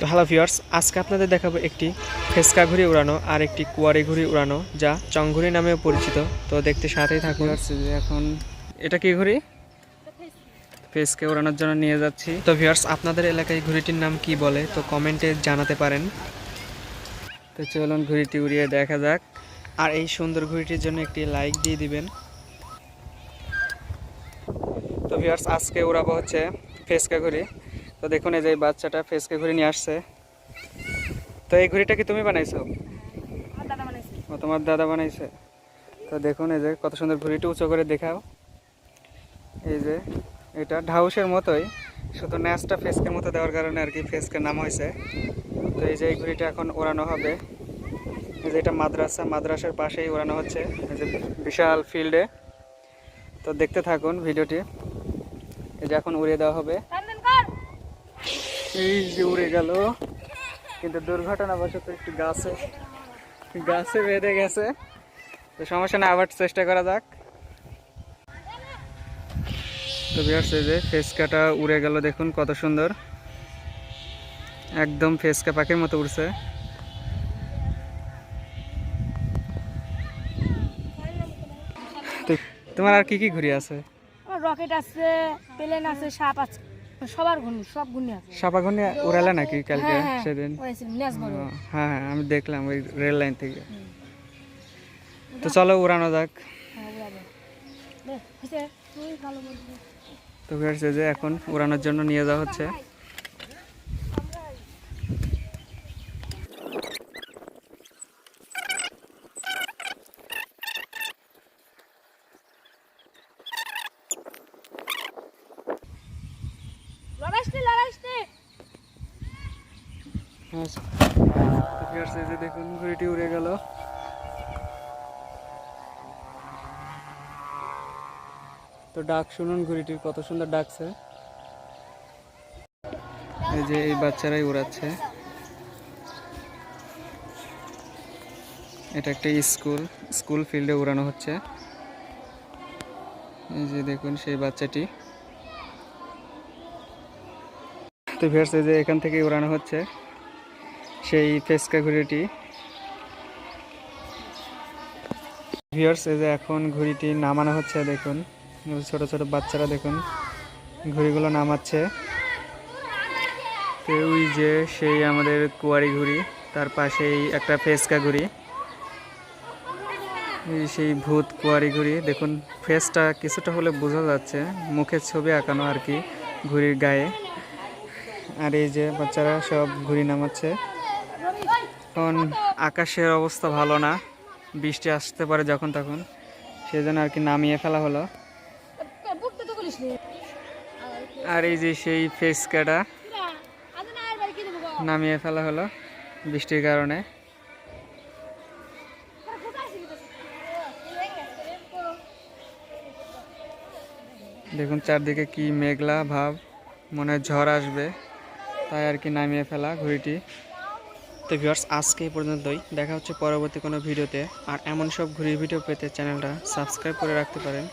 তো hello viewers আজকে আপনাদের দেখাবো একটি ফেসকা ঘুড়ি উড়ানো আর একটি কুয়ারি ঘুড়ি উড়ানো যা চংঘুড়ি নামেও পরিচিত। তো দেখতে সাথেই থাকুন। এখন এটা কি ঘুড়ি? ফেসকে উড়ানোর জন্য নিয়ে যাচ্ছি। তো ভিউয়ার্স আপনাদের এলাকায় ঘুড়িটির নাম কি বলে তো কমেন্টে জানাতে পারেন। তো চলুন ঘুড়িটি উড়িয়ে দেখা যাক। আর এই সুন্দর ঘুড়িটির জন্য একটি লাইক দিয়ে দিবেন। তো ভিউয়ার্স আজকে উড়াবো হচ্ছে ফেসকা ঘুড়ি। তো দেখুন এই যে এই বাচ্চাটা ফেসকে ঘুরে নিয়ে আসছে। তো এই ঘুড়িটা কি তুমি বানাইছো? ও তোমার দাদা বানাইছে। তো দেখুন এই যে কত সুন্দর ঘুড়িটা উঁচু করে দেখাও। এই যে এটা ঢাউসের মতোই শুধু ন্যাসটা ফেসকের মতো দেওয়ার কারণে আর কি ফেসকের নাম হয়েছে। তো এই যে এই ঘুড়িটা এখন ওড়ানো হবে। এই যে এটা মাদ্রাসা মাদ্রাসার পাশেই ওড়ানো হচ্ছে। এই যে বিশাল ফিল্ডে। তো দেখতে থাকুন ভিডিওটি। এই যে এখন উড়িয়ে দেওয়া হবে। এই যে উড়ে গেল। কিন্তু দুর্ঘটনাবশত একটু গাছে গাছে বেঁধে গেছে। তো সমস্যা না আবার চেষ্টা করা যাক। তো বিয়ার্স এই যে ফেসকাটা উড়ে গেল, দেখুন কত সুন্দর। একদম ফেসকা পাখির মতো উড়ছে। তোমার আর কি কি ঘুরি আছে? রকেট আছে প্লেন আছে, সাপ আছে। সবার গুণ সব গুণই আছে। সাপা ঘুনি উড়ালে নাকি কালকে? হ্যাঁ, হ্যাঁ, সেদিন হ্যাঁ হ্যাঁ আমি দেখলাম ওই রেল লাইন থেকে। তো চলো উড়ানো যাক। হ্যাঁ। তো যে এখন উড়ানোর জন্য নিয়ে যাওয়া হচ্ছে লড়াইস নে, লড়াইস নে। হ্যাঁ, তো ফিরছে যে দেখুন ঘুড়িটি উড়ে গেল। তো ডাক শুনুন ঘুড়িটির কত সুন্দর ডাকছে এই যে এই বাচ্চারাই উড়াচ্ছে। এটা একটা স্কুল স্কুল ফিল্ডে উড়ানো হচ্ছে। এই যে দেখুন সেই বাচ্চাটি। তো ভিউয়ার্স, এই যে এখান থেকে উড়ানো হচ্ছে সেই ফেসকা ঘুড়িটি। ভিউয়ার্স, এই যে এখন ঘুড়িটি নামানো হচ্ছে, দেখুন। ছোট ছোট বাচ্চারা, দেখুন, ঘুড়িগুলো নামাচ্ছে। তো ওই যে সেই আমাদের কুয়ারি ঘুড়ি, তার পাশেই একটা ফেসকা ঘুড়ি। সেই ভূত কুয়ারি ঘুড়ি, দেখুন, ফেসটা কিছুটা হলে বোঝা যাচ্ছে, মুখের ছবি আঁকানো আর কি ঘুড়ির গায়ে। আর এই যে বাচ্চারা সব ঘুড়ি নামাচ্ছে এখন আকাশের অবস্থা ভালো না বৃষ্টি আসতে পারে যখন তখন সেই জন্য আর কি নামিয়ে ফেলা হলো। আর এই যে সেই ফেস কাটা? নামিয়ে ফেলা হলো বৃষ্টির কারণে দেখুন চারদিকে কি মেঘলা ভাব, মনে ঝড় আসবে তাই আর কি নামিয়ে ফেলা ঘড়িটি। তো ভিউয়ার্স, আজকে এই পর্যন্তই। দেখা হচ্ছে পরবর্তী কোনো ভিডিওতে। আর এমন সব ঘুরি ভিডিও পেতে চ্যানেলটা সাবস্ক্রাইব করে রাখতে পারেন।